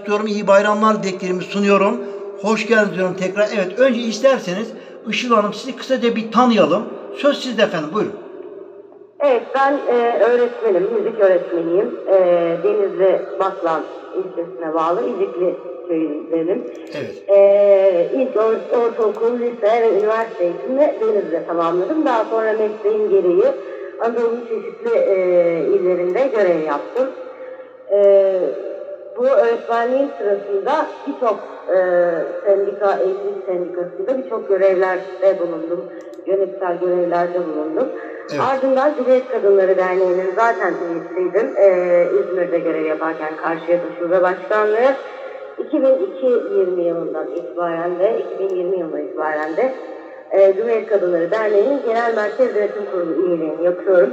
tutuyorum. İyi bayramlar dileklerimi sunuyorum. Hoş geldiniz diyorum tekrar. Evet önce isterseniz Işıl Hanım sizi kısaca bir tanıyalım. Söz sizde efendim buyurun. Evet, ben e, öğretmenim, müzik öğretmeniyim. E, Denizli Batlan ilçesine bağlı İzikli köyündenim. Evet. E, ilk or- ortaokul, lise ve üniversite eğitimini Denizli'de tamamladım. Daha sonra mesleğim gereği Anadolu'nun çeşitli e, illerinde görev yaptım. E, bu öğretmenliğin sırasında birçok e, sendika, eğitim sendikasında birçok görevlerde bulundum. Yönetsel görevlerde bulundum. Evet. Ardından Cumhuriyet Kadınları Derneği'nin zaten üyesiydim. Ee, İzmir'de görev yaparken Karşıyaka Şube Başkanlığı. 2002-20 yılından itibaren de, 2020 yılından itibaren de e, Cumhuriyet Kadınları Derneği'nin Genel Merkez Yönetim Kurulu üyeliğini yapıyorum.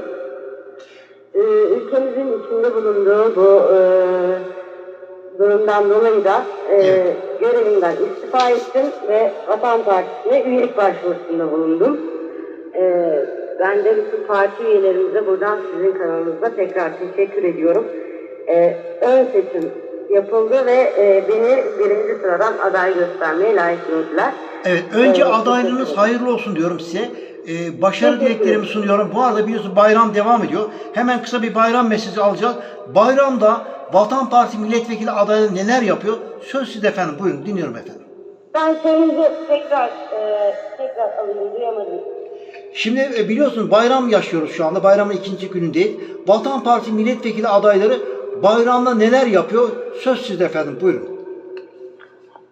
Ee, ülkemizin içinde bulunduğu bu e, durumdan dolayı da e, Evet. görevimden istifa ettim ve Vatan Partisi'ne üyelik başvurusunda bulundum. E, ben de bütün parti üyelerimize buradan sizin kanalınızda tekrar teşekkür ediyorum. E, ön seçim yapıldı ve e, beni birinci sıradan aday göstermeye layık gördüler. Evet önce Evet, adaylığınız hayırlı olsun diyorum size. Ee, başarı dileklerimi sunuyorum. Bu arada biliyorsunuz bayram devam ediyor. Hemen kısa bir bayram mesajı alacağız. Bayramda Vatan Partisi milletvekili adayları neler yapıyor? Söz sizde efendim. Buyurun dinliyorum efendim. Ben sorunuzu tekrar e, tekrar alayım duyamadım. Şimdi e, biliyorsunuz bayram yaşıyoruz şu anda. Bayramın ikinci günündeyiz. Vatan Partisi milletvekili adayları bayramda neler yapıyor? Söz sizde efendim. Buyurun.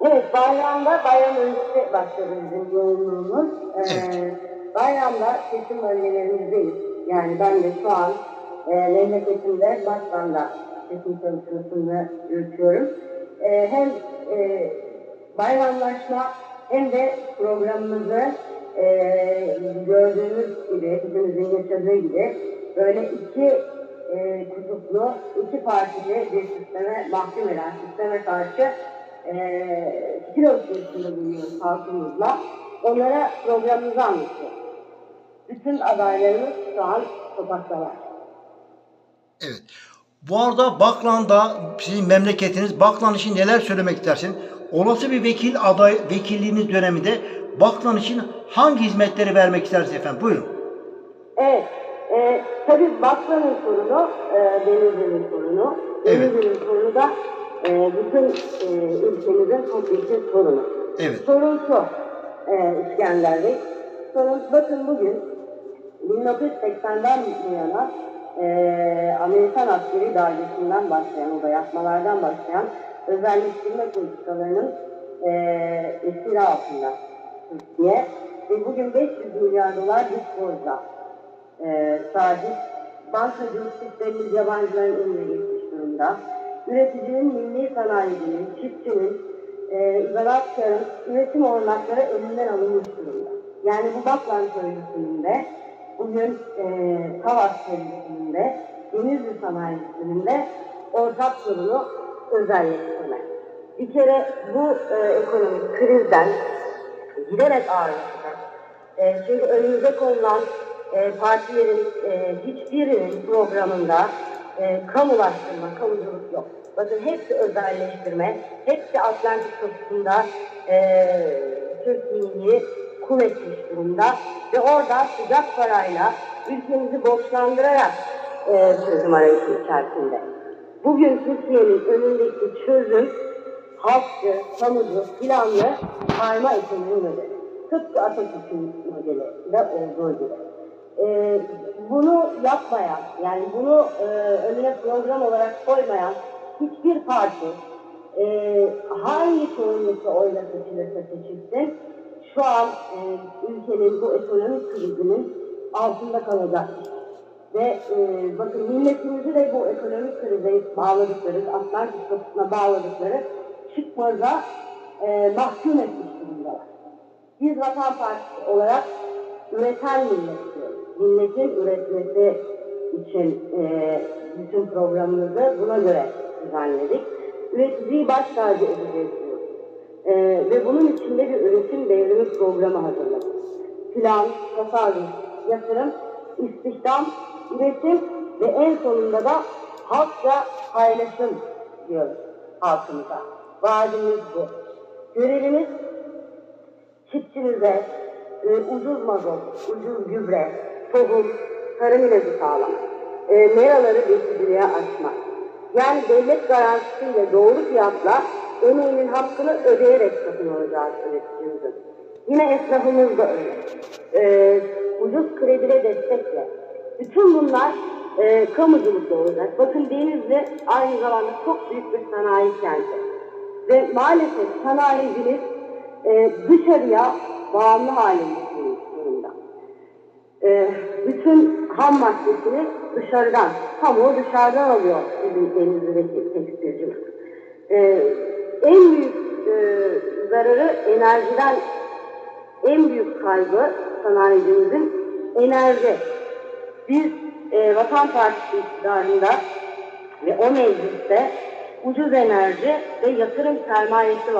Evet, bayramda bayram öncesi başladı bizim yoğunluğumuz. Ee, Evet. Bayramda seçim bölgelerimizdeyiz. Yani ben de şu an e, memleketimde Batman'da seçim çalışmasını yürütüyorum. E, hem e, bayramlaşma hem de programımızı e, gördüğümüz gibi, hepimizin yaşadığı gibi böyle iki e, kutuplu, iki partili bir sisteme mahkum eden sisteme karşı e, fikir alışverişinde bulunuyoruz halkımızla. Onlara programımızı anlatıyoruz. Bütün adaylarımız şu an sokaktalar. Evet. Bu arada Baklan'da sizin memleketiniz Baklan için neler söylemek istersin? Olası bir vekil aday vekilliğiniz döneminde Baklan için hangi hizmetleri vermek istersiniz efendim? Buyurun. Evet. E, tabii Batman'ın sorunu, e, Denizli'nin sorunu. Evet. Denizli'nin sorunu da e, bütün e, ülkemizin çok büyük sorunu. Evet. Sorun şu, e, İskender Bey. Sorun, bakın bugün 1980'den bu yana e, Amerikan askeri darbesinden başlayan, o da yapmalardan başlayan özelleştirme politikalarının e, esiri altında Türkiye. Ve bugün 500 milyar dolar bir borca e, sahip. Bankacılık sistemimiz yabancıların eline geçmiş durumda. Üreticinin, milli sanayicinin, çiftçinin, e, zanaatkarın üretim olanakları elinden alınmış durumda. Yani bu Batman köylüsünün de, bugün e, Kavak köylüsünün de, Denizli sanayisinin de ortak sorunu özelleştirme. Bir kere bu e, ekonomik krizden giderek ağırlaşacak. E, çünkü önümüze konulan e, partilerin e, hiçbirinin programında e, kamulaştırma, kamuculuk yok. Bakın hepsi özelleştirme, hepsi Atlantik kapısında e, Türkiye'yi kuvvetmiş durumda ve orada sıcak parayla ülkemizi borçlandırarak e, çözüm arayışı içerisinde. Bugün Türkiye'nin önündeki çözüm halkçı, kamucu, planlı kayma ekonomi modeli. Tıpkı Atatürk'ün modeli de olduğu gibi. Ee, bunu yapmayan, yani bunu e, önüne program olarak koymayan hiçbir parti e, hangi çoğunlukla oyla seçilirse seçilsin şu an e, ülkenin bu ekonomik krizinin altında kalacak. Ve e, bakın milletimizi de bu ekonomik krize bağladıkları, Atlantik kapısına bağladıkları çıkmaza e, mahkum etmiş durumdalar. Biz Vatan Partisi olarak üreten millet diyoruz. Milletin üretmesi için e, bütün programımızı buna göre düzenledik. Üreticiyi baş tacı edeceğiz. E, ve bunun içinde bir üretim devrimi programı hazırladık. Plan, tasarruf, yatırım, istihdam, üretim ve en sonunda da halkla paylaşım diyoruz. halkımıza. Vaadimiz bu. Görevimiz çiftçimize e, ucuz mazot, ucuz gübre, tohum, tarım ilacı sağlamak. E, meraları besiciliğe açmak. Yani devlet garantisiyle doğru fiyatla emeğinin hakkını ödeyerek satın alacağız üreticimizin. Yine esnafımız da öyle. E, ucuz kredile destekle. Bütün bunlar e, kamuculukta olacak. Bakın Denizli aynı zamanda çok büyük bir sanayi kenti. Ve maalesef sanayicimiz e, dışarıya bağımlı hale getirmiş durumda. E, bütün ham maddesini dışarıdan, kamu dışarıdan alıyor bizim Denizli'deki tekstilcimiz. E, en büyük e, zararı enerjiden, en büyük kaybı sanayicimizin enerji. Biz e, Vatan Partisi iktidarında ve o mecliste ucuz enerji ve yatırım sermayesi var.